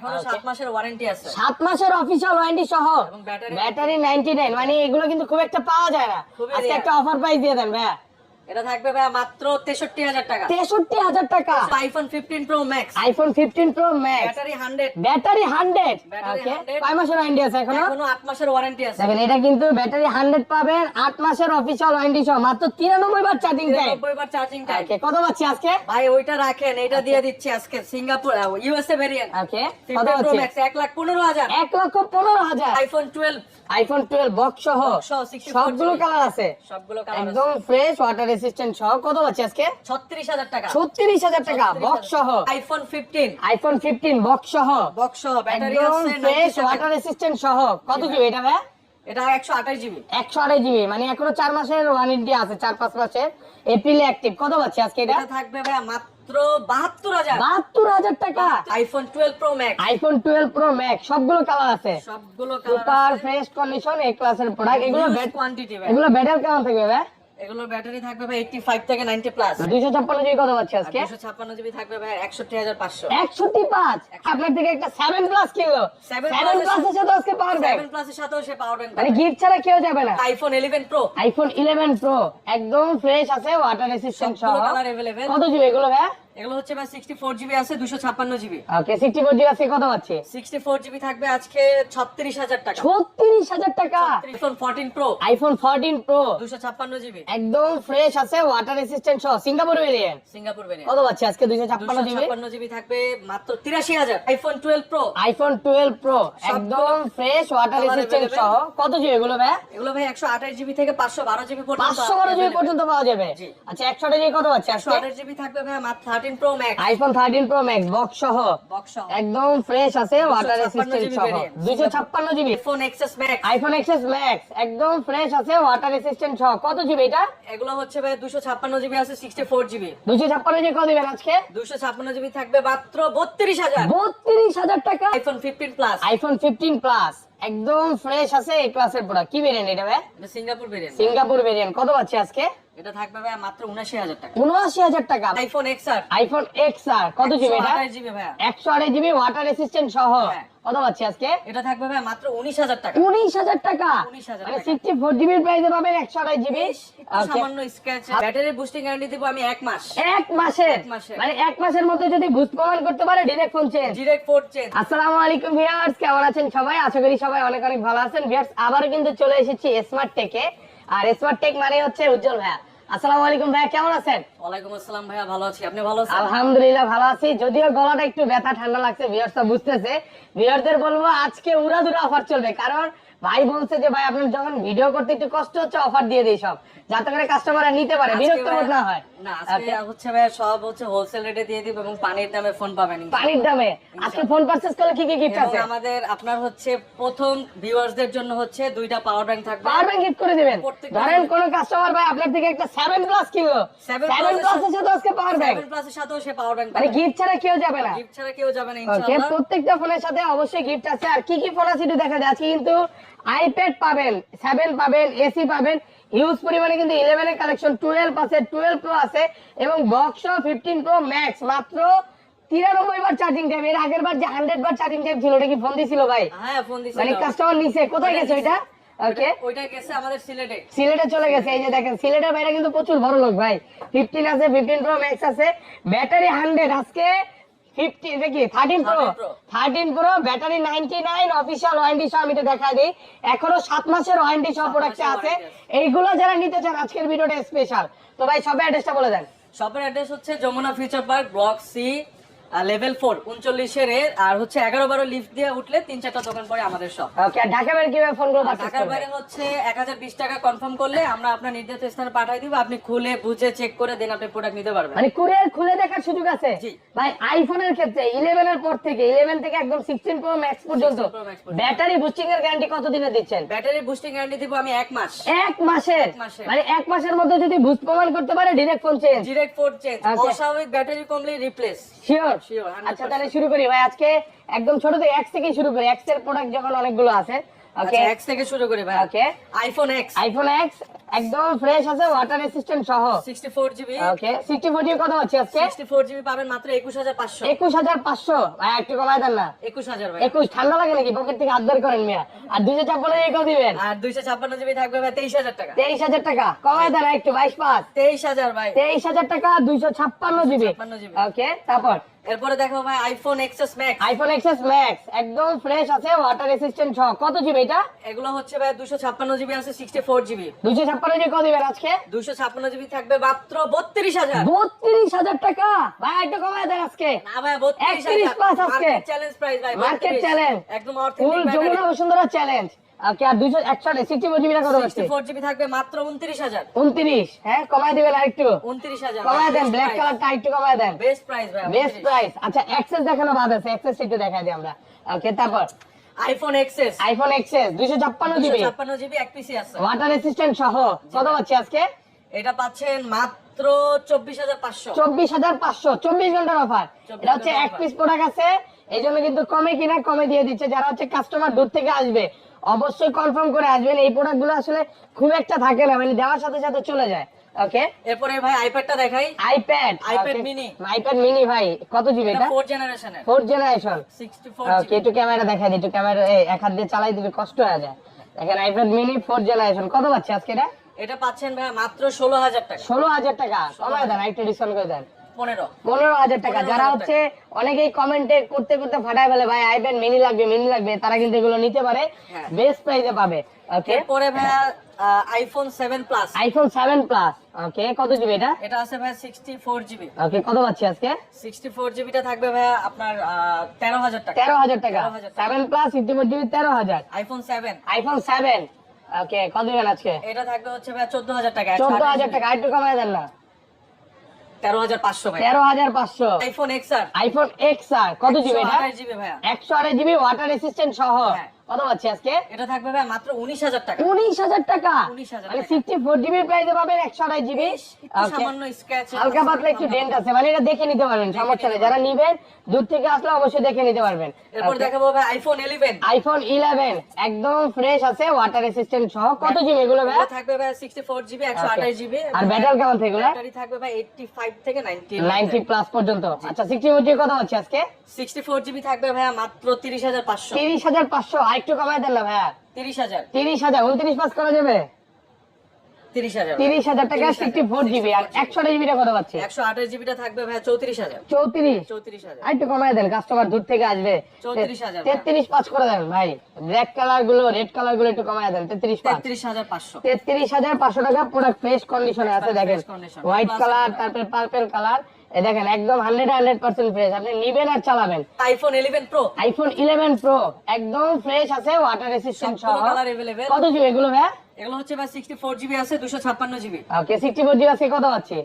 এখনও Okay. সাত মাসের ওয়ারেন্টি আছে। সাত মাসের অফিসিয়াল ওয়ারেন্টি সহ। ব্যাটারি নাইনটি নাইন মানে এগুলো কিন্তু খুব একটা পাওয়া যায় না। আজকে একটা অফার প্রাইস দিয়ে দেন ভাইয়া। এটা থাকবে ভাই মাত্র তেষট্টি হাজার টাকা। তেষট্টি হাজার টাকা? IPhone fifteen pro max iPhone fifteen pro max battery hundred battery hundred Battery okay কয় মাসের ওয়ারেন্টি আছে এখনও? এখনও আট মাসের ওয়ারেন্টি আছে। দেখেন এটা কিন্তু ব্যাটারি হান্ড্রেড পাবেন আট মাসের অফিসিয়াল ওয়ারেন্টি সহ। মাত্র তিরানব্বই বার চার্জিং টাইম নব্বই বার চার্জিং টাইম ওকে কত পাচ্ছি আজকে? ভাই ওইটা রাখেন এটা দিয়ে দিচ্ছি আজকে। সিঙ্গাপুর ইউএসএ ভেরিয়েন্ট ওকে কত ফিফটিন পাচ্ছি? ম্যাক্স এক লাখ পনেরো হাজার। এক লক্ষ পনেরো হাজার। IPhone twelve iPhone twelve box সহ। সহ 64 সবগুলো কালার আছে। সবগুলো কালার একদম ফ্রেশ ওয়াটার রেসিস্ট্যান্ট সহ কত পাচ্ছি আজকে? ছত্রিশ হাজার টাকা। ছত্রিশ হাজার টাকা বক্স সহ? IPhone fifteen iPhone fifteen box সহ? বক্স সহ ব্যাটারি আছে ফ্রেশ ওয়াটার রেসিস্ট্যান্ট সহ। কত জিবি এটা ভাই? এটা একশো আঠাশ জিবি একশো আড়াই জিবি মানে এখনও চার মাসের ওয়ারেন্টি আছে চার পাঁচ মাসের। এপ্রিলে অ্যাক্টিভ কত পাচ্ছি আজকে এটা? থাকবে ভাই মাত্র টাকা। IPhone pro max iPhone pro max সবগুলো কালার আছে। সবগুলো সুপার ফ্রেশ কন্ডিশন এ ক্লাসের প্রোডাক্ট এগুলো ব্যাট- কোয়ান্টিটি এগুলো ব্যাটারি কেমন থাকবে ভাই? এগুলোর ব্যাটারি থাকবে ভাই এইটটি ফাইভ থেকে নাইনটি প্লাস দুইশো ছাপ্পান্ন জিবি কত পাচ্ছি আজকে? দুশো ছাপ্পান্ন জিবি থাকবে ভাই একষট্টি হাজার পাঁচশো। একষট্টি পাঁচ? আপনার থেকে একটা সেভেন প্লাস কিনলো। Seven সেভেন এর সাথে আজকে পাওয়ার ব্যাংক সেভেন প্লাসের সাথেও সে পাওয়ার ব্যাংক মানে গিফট ছাড়া কেউ যাবে না। IPhone eleven pro iPhone eleven pro একদম ফ্রেশ আছে ওয়াটার রেসিস্ট্যান্ট সহ। কত জিবি এগুলো ভাই? এগুলো হচ্ছে ভাই সিক্সটি ফোর জিবি আছে দুশো ছাপ্পান্ন GB okay sixty four GB আজকে কত সিক্সটি ফোর জিবি থাকবে আজকে ছত্রিশ হাজার টাকা। ছত্রিশ হাজার টাকা? IPhone fourteen Pro iPhone fourteen Pro দুশো ছাপ্পান্ন জিবি একদম ফ্রেশ আছে ওয়াটার রেসিস্ট্যান্ট সহ। সিঙ্গাপুর ভেরিয়েন্ট সিঙ্গাপুর ভেরিয়েন্ট কত পাচ্ছি আজকে দুইশো ছাপ্পান্ন দুশো জিবি ছাপ্পান্ন জিবি থাকবে মাত্র তিরাশি হাজার। IPhone twelve pro iPhone twelve pro একদম ফ্রেশ ওয়াটার রেসিস্ট্যান্ট সহ। কত জিবি এগুলো ভাই? এগুলো ভাই একশো আঠাশ জিবি থেকে পাঁচশো বারো জিবি পর্যন্ত পাঁচশো বারো জিবি পর্যন্ত পাওয়া যাবে। আচ্ছা একশো জিবি কত আজকে আঠাশ জিবি থাকবে ভাই মাত্র thirteen pro max iPhone thirteen pro max box সহ। বক্স একদম ফ্রেশ আছে ওয়াটার 256 রেসিস্ট্যান্ট সহ। variant। দুইশো ছাপ্পান্ন GB iPhone XS max iPhone XS max একদম ফ্রেশ আছে ওয়াটার রেসিস্ট্যান্ট সহ। কত জিবি এটা? এগুলো হচ্ছে ভাই দুশো ছাপ্পান্ন জিবি আছে সিক্সটি ফোর জিবি দুইশো ছাপ্পান্ন জিবি কত দিবেন আজকে? দুশো ছাপ্পান্ন জিবি থাকবে মাত্র বত্রিশ হাজার। বত্রিশ হাজার টাকা? IPhone fifteen plus iPhone fifteen plus একদম ফ্রেশ আছে এই ক্লাসের প্রোডাক্ট কি ভেরিয়েন্ট এটা ভাই? সিঙ্গাপুর ভেরিয়েন্ট সিঙ্গাপুর ভেরিয়েন্ট কত পাচ্ছি আজকে? এটা থাকবে ভাই মাত্র উনাশি হাজার টাকা। উনআশি হাজার টাকা। IPhone X R. IPhone X R. কত জিবি এটা? জিবি ভাইয়া। একশো আড়াই জিবি ওয়াটার রেসিস্ট্যান্ট সহ। হ্যাঁ। কত পাচ্ছি আজকে? এটা থাকবে ভাই মাত্র উনিশ হাজার টাকা। উনিশ হাজার টাকা। 19,000 মানে টাকা। সিক্সটি ফোর জিবির প্রাইসে পাবেন একশো আড়াই জিবি বেশ, সামান্য স্ক্র্যাচ ব্যাটারি বুস্টিং গ্যারান্টি দিব আমি এক মাস। এক মাসের মানে এক মাসের মধ্যে যদি বুস্ট প্রমাণ করতে পারে direct phone change port change আসসালামু আলাইকুম ভিউয়ার্স কেমন আছেন সবাই? আশা করি সবাই অনেক অনেক ভালো আছেন। ভিউয়ার্স আবারও কিন্তু চলে এসেছি স্মার্ট টেকে আর স্মার্ট টেক মানে হচ্ছে উজ্জ্বল ভাইয়া। আসসালামু আলাইকুম ভাইয়া কেমন আছেন? ওয়ালাইকুম আসসালাম ভাইয়া ভালো আছি। আপনি ভালো আছেন? আলহামদুলিল্লাহ ভালো আছি। যদিও গলাটা একটু ব্যথা ঠান্ডা লাগছে ভিউয়ার্সটা বুঝতেছে। ভিউয়ারদের বলব আজকে উড়াদুরা অফার চলবে। কারণ ভাই বলছে যে ভাই আপনার যখন ভিডিও করতে একটু কষ্ট হচ্ছে অফার দিয়ে দিই সব। যাতে করে কাস্টমাররা নিতে পারে বিরক্ত বোধ না হয়। না আজকে হচ্ছে ভাইয়া সব হচ্ছে হোলসেল রেটে দিয়ে দিব এবং পানির দামে ফোন পাবেন পানির দামে? আজকে ফোন পারচেজ করলে কি কি গিফট আছে? আমাদের আপনার হচ্ছে প্রথম ভিউয়ার্সদের জন্য হচ্ছে দুইটা পাওয়ার ব্যাংক থাকবে। পাওয়ার ব্যাংক গিফট করে দিবেন। ধরেন কোন কাস্টমার ভাই আপনার থেকে একটা 7 প্লাস কিনলো। 7 7 plus প্লাস এর সাথে আজকে পাওয়ার ব্যাংক সেভেন প্লাসের সাথেও সে পাওয়ার ব্যাংক মানে প্রত্যেকটা ফোনের সাথে অবশ্যই গিফট আছে। আর কি কি ফোন আছে দেখা কিন্তু আইপ্যাড পাবেন 7 পাবেন এসি পাবেন। হিউজ পরিমাণে কিন্তু 11 কালেকশন 12 আছে 12 প্রো আছে এবং বক্স 15 প্রো ম্যাক্স মাত্র 93 বার চার্জিং টাইম এর আগের বার যে 100 বার চার্জিং টাইম ছিল ওটা কি ফোন দিছিল ভাই? হ্যাঁ মানে কাস্টমার নিছে। কোথায় গেছে ওইটা? ওকে ওইটা গেছে আমাদের সিলেটে। সিলেটে চলে গেছে। এই যে দেখেন সিলেটের বাইরে কিন্তু প্রচুর বড় লোক ভাই। ফিফটিন আছে ফিফটিন প্রো ম্যাক্স আছে ব্যাটারি হান্ড্রেড আজকে ফিফটিন দেখি thirteen Pro 13 Pro battery ninety nine warranty সহ আমি এটা দেখাই দিই। এখনও সাত মাসের ওয়ারেন্টি সহ প্রোডাক্টে আছে। এইগুলো যারা নিতে চান আজকের ভিডিওটা স্পেশাল তো ভাই সবাই অ্যাড্রেসটা বলে দেন। শপের অ্যাড্রেস হচ্ছে Jamuna future park block C level four উনচল্লিশের এর আর হচ্ছে এগারো বারো লিফট দিয়ে উঠলে তিন চারটা দোকান পরে আমাদের আর ঢাকা বাইরে কীভাবে ফোন করে আর ঢাকার বাইরে হচ্ছে এক হাজার বিশ টাকা কনফার্ম করলে আমরা আপনার স্থানে দিব আপনি খুলে বুঝে চেক করে দেন আপনি প্রোডাক্ট নিতে পারবেন। মানে কুরিয়ার খুলে দেখার সুযোগ আছে? ভাই আইফোনের ক্ষেত্রে ইলেভেন এর পর থেকে ইলেভেন থেকে একদম সিক্সটিন প্রো ম্যাক্স পর্যন্ত 16 Pro Max পর্যন্ত। ব্যাটারি বুস্টিং এর গ্যারান্টি কত দিনে দিচ্ছেন? ব্যাটারি বুস্টিং গ্যারান্টি দিব আমি এক মাস। এক মাসের। মানে এক মাসের মধ্যে যদি বুস্ট প্রমাণ করতে পারে direct phone change direct port change অস্বাভাবিক ব্যাটারি কমলে রিপ্লেস শিওর Sure, 100% আচ্ছা তাহলে শুরু করি ভাই। আজকে একদম ছোট থেকে এক্স থেকে শুরু করি। এক্সের প্রোডাক্ট যখন অনেকগুলো আছে ওকে আচ্ছা এক্স থেকে শুরু করি ভাই। Okay iPhone X iPhone X একদম ফ্রেশ আছে ওয়াটার রেসিস্ট্যান্ট সহ। Sixty four GB okay sixty four GB কত হচ্ছে আজকে? সিক্সটি ফোর জিবি পাবেন মাত্র একুশ হাজার পাঁচশো। একুশ হাজার পাঁচশো। ভাই একটু কমায় দেন না। একুশ হাজার ভাই। একুশ ঠান্ডা লাগে নাকি? পকেট থেকে বের করেন মিয়া। আর দুইশো ছাপ্পান্ন জিবি কত দিবেন? আর দুইশো ছাপ্পান্ন জিবি থাকবে ভাই তেইশ হাজার টাকা। তেইশ হাজার টাকা। কমায় দেন একটু বাইশ পাঁচ। তেইশ হাজার ভাই। তেইশ হাজার টাকা দুইশো ছাপ্পান্ন জিবি 56 জিবি। ওকে তারপর? এরপরে দেখো ভাই iPhone XS Max iPhone XS Max একদম ফ্রেশ আছে ওয়াটার রেসিস্ট্যান্ট সহ। কত জিবি এটা? এগুলো হচ্ছে ভাই দুশো ছাপ্পান্ন জিবি আছে সিক্সটি ফোর জিবি দুইশো ছাপ্পান্ন জিবি কত দিবেন আজকে? দুশো ছাপ্পান্ন জিবি থাকবে মাত্র বত্রিশ হাজার। বত্রিশ হাজার টাকা? ভাই একটু কমায় দেন আজকে। না ভাই বত্রিশ 31 plus আজকে। চ্যালেঞ্জ প্রাইস ভাই মার্কেট চ্যালেঞ্জ একদম full Jamuna Bashundhara challenge okay আর দুইশো একশো সিক্সটি ফোর জিবিটা কত হচ্ছে ফোর জিবি থাকবে মাত্র উনত্রিশ হাজার। উনত্রিশ হ্যাঁ কমায় দিবেন আর উনত্রিশ হাজার কমায় দেন ব্ল্যাক কালারটা একটু কমায় দেন। বেস্ট প্রাইস ভাই বেস্ট প্রাইস আচ্ছা এক্সেস দেখানো বাদ আছে এক্সেস একটু দেখাই দিই আমরা। ওকে তারপর। আইফোন এক্সএস আইফোন এক্সেস দুইশো ছাপ্পান্ন জিবি ছাপ্পান্ন জিবি এক পিসি আছে। ওয়াটার রেসিস্ট্যান্ট সহ কত পাচ্ছি আজকে? এটা পাচ্ছেন মাত্র চব্বিশ হাজার পাঁচশো। চব্বিশ হাজার পাঁচশো চব্বিশ ঘণ্টার অফার এটা হচ্ছে এক পিস প্রোডাক্ট আছে এই জন্য কিন্তু কমে কিনা কমে দিয়ে দিচ্ছে। যারা হচ্ছে কাস্টমার দূর থেকে আসবে অবশ্যই কনফার্ম করে আসবেন। এই প্রোডাক্টগুলো আসলে খুব একটা থাকে না মানে দেওয়ার সাথে সাথে চলে যায়। ওকে এরপরে ভাই আইপ্যাডটা দেখাই। IPad iPad mini। IPad mini ভাই কত জিবি এটা এটা? ফোর জেনারেশনের fourth generation sixty four okay একটু ক্যামেরা দেখাই একটু ক্যামেরা এক হাত দিয়ে চালাই দিলে কষ্ট হয়ে যায়। দেখেন আইপ্যাড মিনি ফোর্থ জেনারেশন কত পাচ্ছি আজকে এটা? এটা পাচ্ছেন ভাই মাত্র ষোলো হাজার টাকা। ষোলো হাজার টাকা। কমায় দেন ডিসকাউন্ট করে দেন। পনেরো। হাজার টাকা। যারা হচ্ছে অনেকেই কমেন্টে করতে করতে ফাটায় ফেলে ভাই আইপ্যাড মিনি লাগবে মিনি লাগবে। তারা কিন্তু এগুলো নিতে পারে। হ্যাঁ। বেস্ট প্রাইসে পাবে। ওকে এরপরে ভাইয়া iPhone seven Plus iPhone seven Plus okay কত জিবি এটা? এটা আছে ভাই সিক্সটি ফোর জিবি ওকে কত পাচ্ছি আজকে? সিক্সটি ফোর জিবিটা থাকবে ভাইয়া আপনার তেরো হাজার টাকা। তেরো হাজার টাকা। 13,000 seven Plus sixty four GB তেরো হাজার। IPhone seven iPhone seven okay কত দিবেন আজকে? এটা থাকবে হচ্ছে চোদ্দ হাজার টাকা। চোদ্দ হাজার টাকা। একটু কমায় দেন না। তেরো হাজার পাঁচশো তেরো হাজার পাঁচশো। IPhone X R. IPhone X R. কত জিবি এটা? জিবি ভাইয়া। একশো আড়াই জিবি ওয়াটার রেসিস্ট্যান্ট সহ। হ্যাঁ। আজকে? এটা থাকবে ভাই মাত্র যারা নেবেন দূর থেকে আসলে অবশ্যই দেখে নিতে পারবেন। আইফোন 11 একদম ফ্রেশ আছে ওয়াটার সহ। কত জিবি এগুলো থাকবে ভাই 64 জিবি 128 জিবি আর ব্যাটারি কেমন থাকবে থেকে থাকবে ভাই একটু কমাই দিলাম হ্যাঁ। তিরিশ হাজার। তিরিশ হাজার পাস করা যাবে? কাস্টমার দূর থেকে আসবে। তেত্রিশ পাঁচ করে দেন ভাই। ব্ল্যাক কালারগুলো রেড কালারগুলো একটু দেন তেত্রিশ হাজার পাঁচশো। তেত্রিশ হাজার পাঁচশো টাকা প্রোডাক্ট ফ্রেশ কন্ডিশনে আছে দেখেন। হোয়াইট কালার তারপরে পার্পেল কালার দেখেন একদম হান্ড্রেড হান্ড্রেড পার্সেন্ট ফ্রেশ আপনি নিবেন আর চালাবেন। IPhone eleven Pro iPhone eleven Pro একদম ফ্রেশ আছে ওয়াটার রেসিস্ট্যান্ট সহ। কত এগুলো ভাই এগুলো হচ্ছে সিক্সটি ফোর জিবি আছে দুশো ছাপ্পান্ন GB okay sixty four GB আজকে কত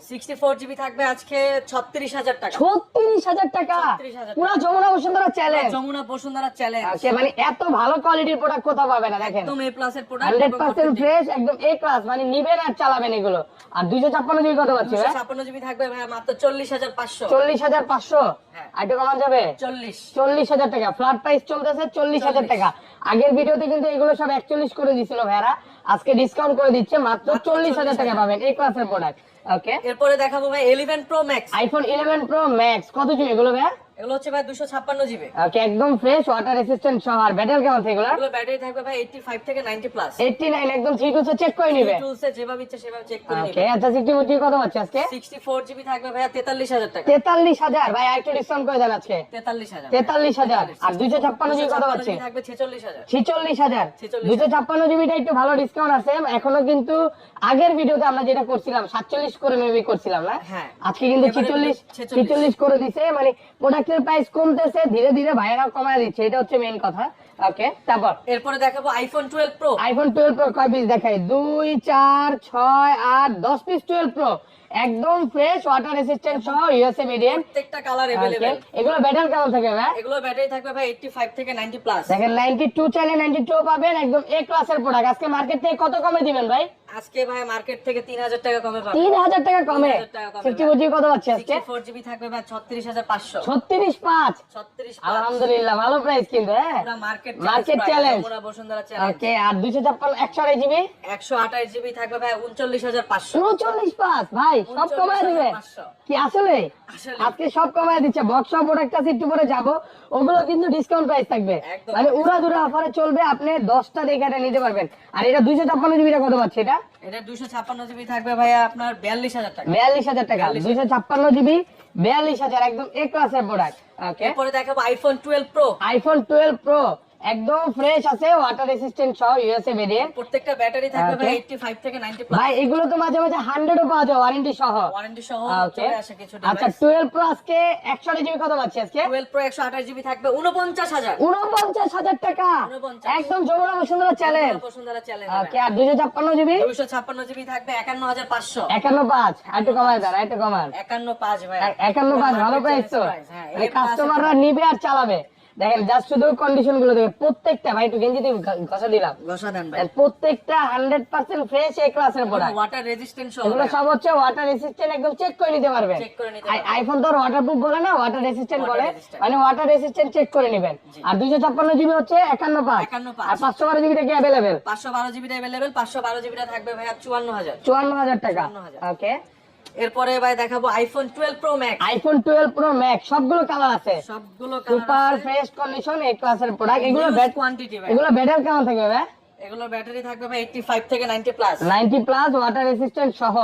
সিক্সটি ফোর জিবি থাকবে আজকে ছত্রিশ হাজার টাকা। ছত্রিশ হাজার টাকা? পুরো Jamuna Bashundhara challenge Jamuna Bashundhara challenge okay মানে এত ভালো কোয়ালিটির প্রোডাক্ট কোথাও পাবে না দেখেন। একদম এ প্লাস এর প্রোডাক্ট পার্সেন্ট ফ্রেশ একদম এ ক্লাস মানে নিবেন আর চালাবেন এগুলো। আর দুইশো ছাপ্পান্ন জিবি কত ভাই? ছাপ্পান্ন জিবি থাকবে ভাই মাত্র চল্লিশ হাজার পাঁচশো। চল্লিশ হাজার পাঁচশো? হ্যাঁ। আর একটু কমান যাবে? চল্লিশ। চল্লিশ হাজার টাকা ফ্ল্যাট প্রাইস চলতেছে চল্লিশ হাজার টাকা। আগের ভিডিওতে কিন্তু এগুলো সব একচল্লিশ করে দিছিল ভাইরা। আজকে ডিসকাউন্ট করে দিচ্ছে মাত্র চল্লিশ হাজার টাকা পাবেন এই ক্লাসের প্রোডাক্ট ওকে এরপরে দেখাবো ভাই eleven Pro Max iPhone eleven Pro Max কত ছিল এগুলো ভাই এগুলো হচ্ছে ভাই দুশো ছাপ্পান্ন জিবি ওকে একদম ফ্রেশ ওয়াটার রেসিস্ট্যান্ট সহ। আর ব্যাটারি কেমন থাকে এগুলো এগুলো ব্যাটারি থাকবে ভাই এইটটি ফাইভ থেকে নাইনটি প্লাস এইটটি নাইন একদম থ্রি টু চেক করে নিবে। টুলসে যেভাবে ইচ্ছে সেভাবে চেক করে ওকে আচ্ছা জিবি কত হচ্ছে আজকে? সিক্সটি ফোর জিবি থাকবে ভাই তেতাল্লিশ হাজার টাকা। তেতাল্লিশ হাজার। ভাই আরেকটু ডিসকাউন্ট করে দেন আজকে। তেতাল্লিশ হাজার। তেতাল্লিশ হাজার। আর দুইশো ছাপ্পান্ন জিবি কত পাচ্ছে? থাকবে ছেচল্লিশ হাজার। ছিচল্লিশ হাজার। 46,000 দুইশো ছাপ্পান্ন জিবিটা একটু ভালো ডিসকাউন্ট আছে। এখনও কিন্তু আগের ভিডিওতে আমরা যেটা করছিলাম সাতচল্লিশ করে মেবি করছিলাম না? হ্যাঁ। আজকে কিন্তু এবারে ছিচল্লিশ 46 করে দিছে। মানে প্রোডাক্টের প্রাইস কমতেছে ধীরে ধীরে ভাইয়েরা কমায় দিচ্ছে এটা হচ্ছে মেইন কথা। ওকে তারপর? এরপরে দেখাবো iPhone twelve Pro iPhone twelve Pro কয় পিস দেখাই? দুই চার ছয় আট দশ পিস টুয়েলভ প্রো একদম ফ্রেশ ওয়াটার রেসিস্ট্যান্ট সহ ইউএসএ মিডিয়াম প্রত্যেকটা কালার এভেলেবেল এগুলো ব্যাটারি কালার থাকে ভাই। এগুলো ব্যাটারি থাকবে ভাই এইটটি ফাইভ থেকে নাইনটি প্লাস দেখেন নাইনটি টু চাইলে নাইনটি টু পাবেন একদম এ ক্লাসের প্রোডাক্ট আজকে মার্কেট থেকে কত কমে দিবেন ভাই? আজকে ভাই মার্কেট থেকে তিন হাজার টাকা কমে পাবেন তিন হাজার টাকা কমে। 3000 টাকা কমে। জিবি কত পাচ্ছি আজকে? জিবি থাকবে ভাই ছত্রিশ হাজার পাঁচশো। ছত্রিশ পাঁচ? ছত্রিশ আলহামদুলিল্লাহ ভালো প্রাইস কিন্তু হ্যাঁ? Market Market challenge। Bashundhara challenge okay আর দুইশো ছাপ্পান্ন একশো আড়াই জিবি একশো আঠাশ জিবি থাকবে ভাই উনচল্লিশ হাজার পাঁচশো। উনচল্লিশ পাঁচ ভাই সব কমায় দিবে। কি আসলে। আজকে সব কমায় দিচ্ছে বক্স প্রোডাক্ট আছে একটু পরে যাব ওগুলো কিন্তু ডিসকাউন্ট প্রাইস থাকবে। মানে উড়া দুরা অফারে চলবে আপনি দশটা দেখে এটা নিতে পারবেন। আর এটা দুইশো ছাপ্পান্ন জিবিটা কত পাচ্ছে এটা? এটা দুশো ছাপ্পান্ন জিবি থাকবে ভাইয়া আপনার বিয়াল্লিশ হাজার টাকা। বিয়াল্লিশ হাজার টাকা দুইশো ছাপ্পান্ন জিবি বিয়াল্লিশ হাজার একদম এ ক্লাসের প্রোডাক্ট ওকে এরপরে দেখাবো iPhone twelve Pro iPhone twelve Pro একদম ফ্রেশ আছে ওয়াটার রেসিস্ট্যান্ট সহ ইউএসএ ভেরিয়েন্ট প্রত্যেকটা ব্যাটারি থাকবে ভাই Okay. এইটটি ফাইভ থেকে নাইনটি প্লাস ভাই এগুলো তো মাঝে মাঝে হান্ড্রেডও পাওয়া যায় ওয়ারেন্টি সহ। ওয়ারেন্টি সহ চলে আসে কিছু আচ্ছা টুয়েলভ প্রো আজকে জিবি কত পাচ্ছি আজকে? টুয়েলভ প্রো একশো আঠাশ জিবি থাকবে উনপঞ্চাশ হাজার। উনপঞ্চাশ হাজার টাকা। একদম Jamuna Bashundhara challenge Bashundhara challenge okay আর দুইশো ছাপ্পান্ন জিবি দুইশো ছাপ্পান্ন জিবি থাকবে একান্ন হাজার পাঁচশো। একান্ন পাঁচ। আর একটু কমায় একটু কমান ভাই। ভালো প্রাইস তো হ্যাঁ মানে কাস্টমাররা নিবে আর চালাবে। দেখেন জাস্ট শুধু কন্ডিশনগুলো দেখে প্রত্যেকটা ভাই একটু গেঞ্জি দিয়ে ঘষা দিলাম। ঘষা দেন ভাই। প্রত্যেকটা হান্ড্রেড পার্সেন্ট ফ্রেশ এ ক্লাসের প্রোডাক্ট ওয়াটার রেজিস্ট্যান্ট সহ এগুলো সব হচ্ছে ওয়াটার রেসিস্ট্যান্ট একদম চেক করে নিতে পারবেন। চেক করে নিতে আইফোন তো ওয়াটারপ্রুফ বলে না ওয়াটার রেসিস্ট্যান্ট Water বলে। মানে ওয়াটার রেসিস্ট্যান্ট চেক করে নেবেন। আর দুইশো ছাপ্পান্ন জিবি হচ্ছে একান্ন পাঁচ। 51 আর পাঁচশো বারো জিবিটা কি অ্যাভেলেবেল পাঁচশো বারো জিবিটা অ্যাভেলেবেল পাঁচশো বারো জিবিটা থাকবে হাজার। চুয়ান্ন হাজার টাকা। ওকে এরপরে ভাই দেখাবো iPhone twelve Pro Max iPhone twelve Pro Max সবগুলো কালার আছে। সবগুলো সুপার ফ্রেশ কন্ডিশন এই ক্লাসের প্রোডাক্ট এগুলো ব্যাট কোয়ান্টিটি ভাই। এগুলো ব্যাটার কেমন থাকবে ভাই? এগুলো ব্যাটারি থাকবে ভাই এইটটি ফাইভ থেকে ninety plus ninety plus water resistant সহ।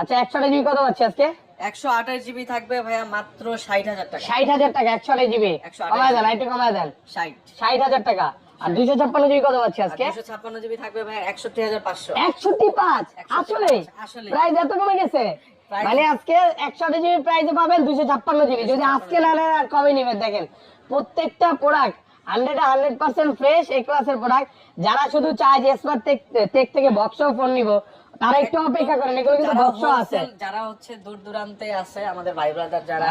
আচ্ছা একশো জিবি কত পাচ্ছি আজকে? একশো আঠাশ জিবি থাকবে ভাইয়া মাত্র ষাট হাজার টাকা। ষাট হাজার টাকা একশো জিবি কমায় দেন একটু কমায় দেন। ষাট। ষাট হাজার টাকা। আর দুইশো ছাপ্পান্ন জিবি কত পাচ্ছি আজকে? দুশো ছাপ্পান্ন জিবি থাকবে ভাই একষট্টি হাজার পাঁচশো। একষট্টি পাঁচ? আসলে আসলে। প্রাইস এত কমে গেছে? মানে আজকে একশো জিবি প্রাইসে পাবেন দুইশো ছাপ্পান্ন জিবি। যদি আজকে না নেন আর কবে নেবেন দেখেন? প্রত্যেকটা product hundred hundred percent fresh A ক্লাসের প্রোডাক্ট যারা শুধু চায় যে স্মার্ট টেক টেক থেকে বক্স ফোন নিব তারা একটু অপেক্ষা করেন এগুলো কিন্তু আছে যারা হচ্ছে দূর দূরান্তে আছে আমাদের ভাই ব্রাদার যারা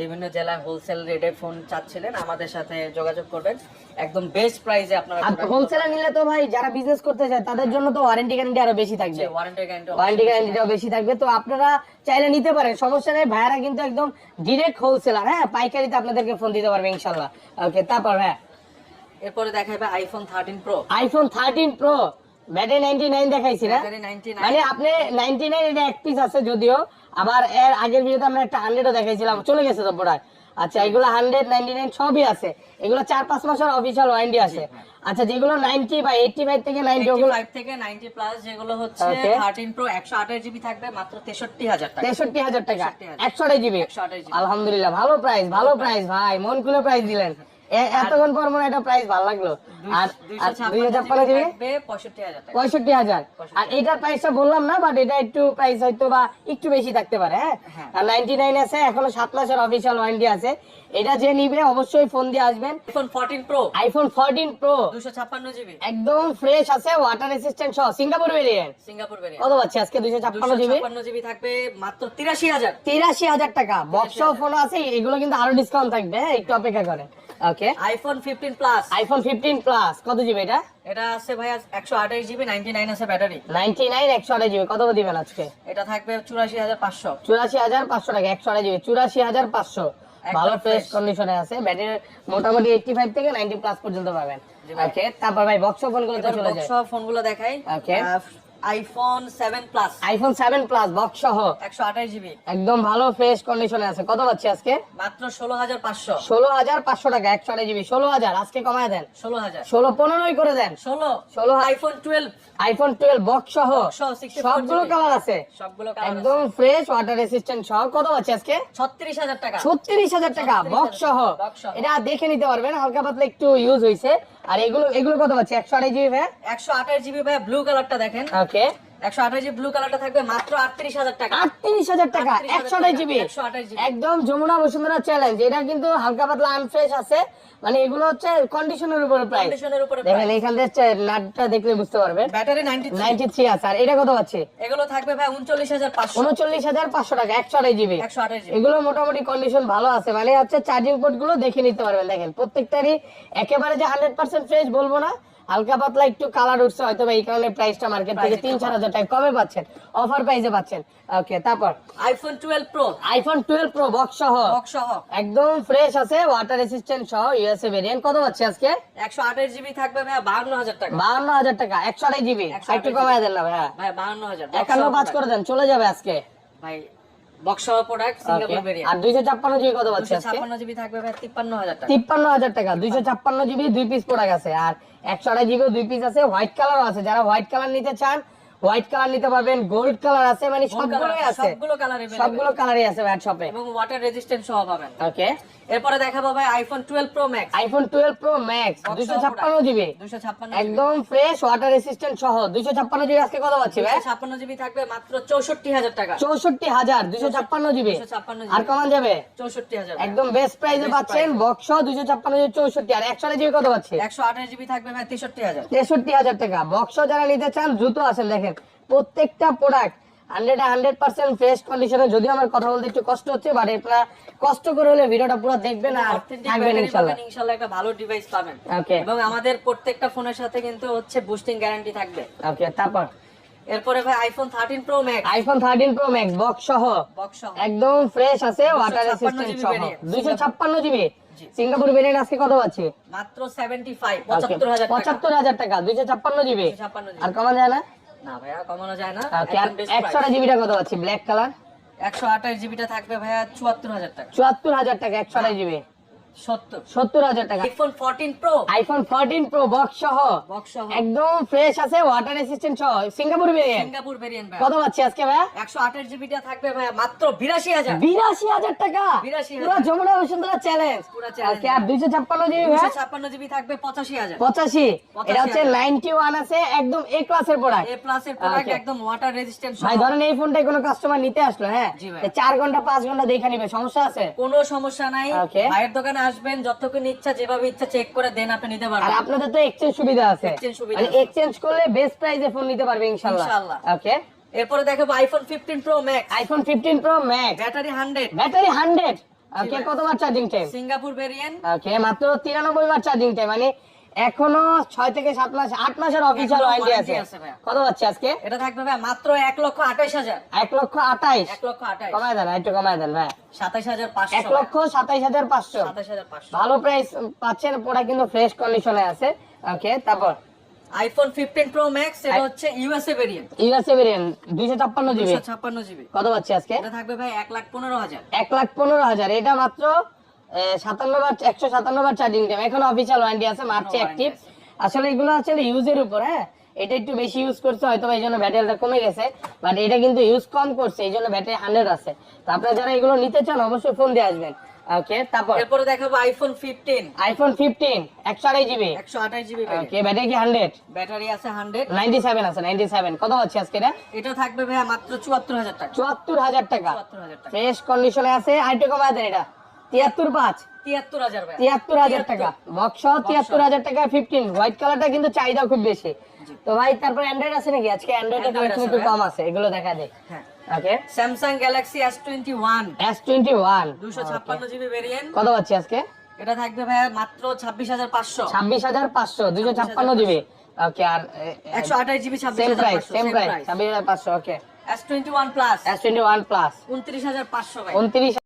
বিভিন্ন জেলায় হোলসেল রেটে ফোন চাচ্ছিলেন আমাদের সাথে যোগাযোগ করবেন। একদম বেস্ট প্রাইসে আপনারা আর হোলসেলার নিলে তো ভাই যারা বিজনেস করতে চায় তাদের জন্য তো ওয়ারেন্টি গ্যারান্টি আরও বেশি থাকবে। ওয়ারেন্টি গ্যারান্টি ওয়ারেন্টি গ্যারান্টিটাও বেশি থাকবে। তো আপনারা চাইলে নিতে পারেন। সমস্যা নেই ভাইয়ারা কিন্তু একদম ডিরেক্ট হোলসেলার হ্যাঁ? পাইকারিতে আপনাদেরকে ফোন দিতে পারবে ইনশাল্লাহ। ওকে তারপর হ্যাঁ? এরপরে দেখাবে iPhone thirteen Pro iPhone thirteen Pro ninety nine দেখাইছি না? মানে আপনি নাইনটি নাইন এটা এক পিস আছে যদিও আবার এর আগের ভিডিওতে আমরা একটা হান্ড্রেডও দেখাইছিলাম চলে গেছে তো প্রোডাক্ট আচ্ছা এগুলো হান্ড্রেড নাইনটি নাইন সবই আছে। এগুলো চার পাঁচ মাসের অফিসিয়াল ওয়ারেন্টি আছে। আচ্ছা যেগুলো নাইনটি বা এইটটি ফাইভ থেকে নাইনটি ওগুলো ফাইভ থেকে নাইনটি প্লাস যেগুলো হচ্ছে Okay. থার্টিন প্রো একশো আঠাশ জিবি থাকবে মাত্র তেষট্টি হাজার টাকা। তেষট্টি হাজার টাকা। 63,000 একশো জিবি 128 GB আলহামদুলিল্লাহ ভালো প্রাইস ভালো প্রাইস ভাই। মন খুলে প্রাইস দিলেন। এতক্ষণ পর মনে হয় প্রাইস ভালো লাগল। আর দুই হাজার জিবি থাকবে পঁয়ষট্টি হাজার আর এটার প্রাইসটা বললাম না বাট এটা একটু প্রাইস হয়তো বা একটু বেশি থাকতে পারে হ্যাঁ? হ্যাঁ। আর নাইনটি নাইন আছে এখনও সাত মাসের অফিসিয়াল ওয়ারেন্টি আছে। এটা যে নিবে অবশ্যই ফোন দিয়ে আসবেন। IPhone fourteen Pro iPhone fourteen Pro দুশো ছাপ্পান্ন জিবি একদম ফ্রেশ আছে ওয়াটার রেসিস্ট্যান্ট সহ। সিঙ্গাপুর ভেরিয়েন্ট সিঙ্গাপুর ভেরিয়েন্ট কত পাচ্ছি আজকে দুইশো ছাপ্পান্ন জিবি ছাপ্পান্ন জিবি থাকবে মাত্র তিরাশি হাজার। তিরাশি হাজার টাকা। বক্স ফোন আছে এগুলো কিন্তু আরও ডিসকাউন্ট থাকবে হ্যাঁ? একটু অপেক্ষা করেন। Okay iPhone fifteen Plus iPhone fifteen Plus কত জিবি এটা? এটা আছে একশো আঠাশ জিবি নাইনটি নাইন আছে ব্যাটারি। নাইনটি নাইন একশো আড়াই জিবি কত দিবেন আজকে? এটা থাকবে চুরাশি হাজার পাঁচশো। চুরাশি হাজার পাঁচশো টাকা একশো আড়াই জিবি চুরাশি হাজার পাঁচশো। একদম ভালো ফ্রেশ। কন্ডিশনে আছে। ব্যাটারি মোটামুটি এইটটি ফাইভ থেকে নাইনটি প্লাস পর্যন্ত পাবেন। ওকে তারপর ভাই বক্স ফোনগুলো চলে যায়। সব ফোনগুলো দেখাই। Okay. IPhone seven Plus iPhone seven Plus box সহ। একশো আঠাশ জিবি একদম ভালো ফ্রেশ কন্ডিশনে আছে। কত পাচ্ছি আজকে? মাত্র ষোলো হাজার পাঁচশো। ষোলো হাজার পাঁচশো টাকা একশো আড়াই জিবি ষোলো হাজার আজকে কমায় দেন। ষোলো হাজার। ষোলো পনেরোই করে দেন। ষোলো। ষোলো iPhone twelve iPhone twelve box সহ। সহ 64 সবগুলো কালার আছে। সবগুলো কালার একদম ফ্রেশ ওয়াটার রেসিস্ট্যান্ট সহ। কত পাচ্ছি আজকে? ছত্রিশ হাজার টাকা। ছত্রিশ হাজার টাকা বক্স সহ। সহ। এটা দেখে নিতে পারবেন হালকা পাতলা একটু ইউজ হয়েছে আর এগুলো এগুলো কত আছে একশো আড়াই জিবি ভাই? একশো আঠাশ জিবি ভাই ব্লু কালারটা দেখেন। ওকে একশো আঠাশ জিবি ব্লু কালারটা থাকবে মাত্র আটত্রিশ হাজার টাকা। আটত্রিশ হাজার টাকা 38,000 জিবি একশো আঠাশ জিবি একদম যমুনা বসুন্ধরা চ্যালেঞ্জ এটা কিন্তু হালকা পাতলা আনফ্রেশ আছে। মানে এগুলো হচ্ছে কন্ডিশনের উপরে প্রাইস কন্ডিশনের উপরে দেখেন এখান থেকে নাটটা দেখলে বুঝতে পারবেন। ব্যাটারি নাইনটি নাইনটি থ্রি আছে। আর এটা কত পাচ্ছি এগুলো থাকবে ভাই উনচল্লিশ হাজার পাঁচশো। উনচল্লিশ হাজার পাঁচশো টাকা জিবি জিবি এগুলো মোটামুটি কন্ডিশন ভালো আছে। মানে হচ্ছে চার্জিং পোর্টগুলো দেখে নিতে পারবেন। দেখেন প্রত্যেকটারই একেবারে যে হান্ড্রেড পার্সেন্ট ফ্রেশ বলব না হালকা পাতলা একটু কালার উঠছে হয়তো এই কারণে প্রাইসটা মার্কেট থেকে তিন চার হাজার টাকা কমে পাচ্ছেন। অফার প্রাইসে পাচ্ছেন। ওকে তারপর? IPhone twelve Pro iPhone twelve Pro box সহ। বক্স সহ। একদম ফ্রেশ আছে ওয়াটার রেসিস্ট্যান্ট সহ ইউএসএ ভেরিয়েন্ট কত পাচ্ছে আজকে? একশো আঠাশ জিবি থাকবে ভাইয়া বাহান্ন হাজার টাকা। বাহান্ন হাজার টাকা একশো আড়াই জিবি 128 একটু কমায় দেন না ভাইয়া। ভাই বাহান্ন হাজার। একান্ন পাঁচ করে দেন চলে যাবে আজকে। ভাই বক্স সহ প্রোডাক্ট সিঙ্গাপুর আর ভেরিয়েন্ট ছাপ্পান্ন জিবি কত পাচ্ছে আজকে? ছাপ্পান্ন জিবি থাকবে ভাই টাকা। জিবি দুই পিস প্রোডাক্ট আছে। আর একশো জিবি দুই পিস আছে হোয়াইট কালারও আছে। যারা হোয়াইট কালার নিতে চান হোয়াইট কালার নিতে পারবেন গোল্ড কালার আছে মানে সবগুলোই আছে, আছে। সবগুলো কালার সবগুলো কালারই আছে ব্যাট শপে এবং ওয়াটার রেজিস্ট্যান্ট সহ পাবেন। ওকে এরপরে দেখাবো ভাই iPhone twelve Pro Max iPhone twelve Pro Max দুইশো ছাপ্পান্ন জিবি দুশো ছাপ্পান্ন একদম ফ্রেশ ওয়াটার রেসিস্ট্যান্ট সহ। দুইশো ছাপ্পান্ন জিবি আজকে কত পাচ্ছি ভাই? ছাপ্পান্ন জিবি থাকবে মাত্র চৌষট্টি হাজার টাকা। চৌষট্টি হাজার দুইশো ছাপ্পান্ন জিবি 256 আর কমান যাবে? চৌষট্টি হাজার একদম বেস্ট প্রাইসে পাচ্ছেন বক্স দুইশো ছাপ্পান্ন জিবি চৌষট্টি। আর একশো জিবি কত পাচ্ছি? একশো আঠাশ জিবি থাকবে ভাই তেষট্টি হাজার। তেষট্টি হাজার টাকা। বক্স যারা নিতে চান দ্রুত আসেন দেখেন। প্রত্যেকটা product hundred hundred percent fresh কন্ডিশনে যদিও আমার কথা বলতে একটু কষ্ট হচ্ছে বাট আপনারা কষ্ট করে হলে ভিডিওটা পুরো দেখবেন আর থাকবেন পাবেন, ইনশাল্লাহ। একটা ভালো ডিভাইস পাবেন। ওকে এবং আমাদের প্রত্যেকটা ফোনের সাথে কিন্তু হচ্ছে বুস্টিং গ্যারান্টি থাকবে। ওকে তারপর? এরপরে ভাই iPhone thirteen Pro Max iPhone thirteen Pro Max box সহ। বক্স সহ। একদম ফ্রেশ আছে ওয়াটার 256 রেসিস্ট্যান্ট সহ। variant। দুইশো ছাপ্পান্ন জিবি সিঙ্গাপুর ভেরিয়েন্ট আজকে কত আছে? মাত্র সেভেন্টি ফাইভ পঁচাত্তর হাজার টাকা। পঁচাত্তর হাজার টাকা দুইশো ছাপ্পান্ন জিবি ছাপ্পান্ন আর কমা যায় না? না ভাইয়া কমানো যায় না। ওকে একশো জিবিটা কত পাচ্ছি ব্ল্যাক কালার একশো আঠাশ জিবিটা থাকবে ভাইয়া চুয়াত্তর হাজার টাকা। চুয়াত্তর হাজার টাকা একশো আঠাশ জিবি সত্তর। সত্তর হাজার টাকা। IPhone fourteen Pro iPhone fourteen Pro box সহ বক্স সহ একদম ফ্রেশ আছে ওয়াটার রেসিস্ট্যান্ট সহ। সিঙ্গাপুর ভেরিয়েন্ট সিঙ্গাপুর ভেরিয়েন্ট কত পাচ্ছি আজকে ভাইয়া? একশো আঠাশ জিবিটা থাকবে ভাইয়া মাত্র বিরাশি হাজার। বিরাশি হাজার টাকা? 82,000 পুরো যমুনা বসুন্ধরা চ্যালেঞ্জ পুরো challenge। আর দুইশো ছাপ্পান্ন জিবি দুশো ছাপ্পান্ন জিবি থাকবে পঁচাশি হাজার। পঁচাশি। এটা হচ্ছে নাইনটি ওয়ান আছে একদম এ ক্লাসের প্রোডাক্ট এ প্রোডাক্ট একদম ওয়াটার রেজিস্ট্যান্ট ভাই ধরেন এই ফোনটাই কোনো কাস্টমার নিতে আসলো হ্যাঁ? চার ঘণ্টা পাঁচ ঘণ্টা দেখে নিবে সমস্যা আছে? কোনো সমস্যা নাই. ভাইয়ের দোকানে আসবেন যতক্ষণ ইচ্ছা যেভাবে ইচ্ছা চেক করে দেন আপনি নিতে আর পারবেন আপনাদের তো এক্সচেঞ্জ সুবিধা আছে। এক্সচেঞ্জ সুবিধা মানে এক্সচেঞ্জ করলে বেস্ট প্রাইসে ফোন নিতে পারবে ইনশাআল্লাহ। ইনশাআল্লাহ। ওকে এরপরে দেখো iPhone fifteen Pro Max iPhone fifteen Pro Max battery hundred battery hundred okay ভাই। কতবার charging time Singapore variant okay মাত্র তিরানব্বই বার চার্জিং টাইম মানে এখনও ছয় থেকে সাত মাস আট মাসের অফিসিয়াল ওয়ারেন্টি আছে কত পাচ্ছে আজকে? এটা থাকবে ভাই মাত্র এক লক্ষ আঠাইশ হাজার। এক লক্ষ আঠাইশ? এক লক্ষ আঠাইশ। কমায় দেন একটু কমায় দেন ভাই সাতাইশ হাজার এক লক্ষ সাতাইশ হাজার পাঁচশো। সাতাইশ হাজার পাঁচশো। ভালো প্রাইস পাচ্ছেন প্রোডাক্ট কিন্তু ফ্রেশ কন্ডিশনে আছে। ওকে তারপর? আইফোন ফিফটিন প্রো ম্যাক্স এটা হচ্ছে ইউএসএ ভেরিয়েন্ট ইউএসএ ভেরিয়েন্ট দুইশো ছাপ্পান্ন জিবি দুশো ছাপ্পান্ন জিবি কত পাচ্ছে আজকে? এটা থাকবে ভাই এক লাখ পনেরো হাজার। এক লাখ পনেরো হাজার এটা মাত্র সাতান্ন বার একশো সাতান্ন বার চার্জিং টাইম এখন অফিসিয়াল ওয়ারেন্টি আছে মার্চে অ্যাক্টিভ আসলে এগুলো আসলে ইউজের উপর হ্যাঁ? এটা একটু বেশি ইউজ করছে হয়তো এই জন্য ব্যাটারিটা কমে গেছে। বাট এটা কিন্তু ইউজ কম করছে এই জন্য ব্যাটারি হান্ড্রেড আছে। তো আপনারা যারা এগুলো নিতে চান অবশ্যই ফোন দিয়ে আসবেন। ওকে তারপর? এরপরে দেখাবো আইফোন ফিফটিন আইফোন ফিফটিন একশো আড়াই জিবি একশো আঠাশ জিবি ওকে ব্যাটারি কি হান্ড্রেড ব্যাটারি আছে কত হচ্ছে আজকে এটা? এটা থাকবে মাত্র চুয়াত্তর হাজার টাকা। চুয়াত্তর হাজার টাকা। ফ্রেশ কন্ডিশনে আছে। আইটে কমায় দেন এটা। তিয়াত্তর পাঁচ। তিয়াত্তর হাজার টাকা। বক্স তিয়াত্তর হাজার টাকা ফিফটিন হোয়াইট কালারটা কিন্তু চাহিদা খুব বেশি। তো ভাই তারপর অ্যান্ড্রয়েড আছে নাকি? আজকে একটু কম আছে এগুলো দেখা দেয় okay Samsung Galaxy GB variant কত পাচ্ছি আজকে? এটা থাকবে মাত্র ওকে আর জিবি সেম প্রাইস প্লাস ভাই।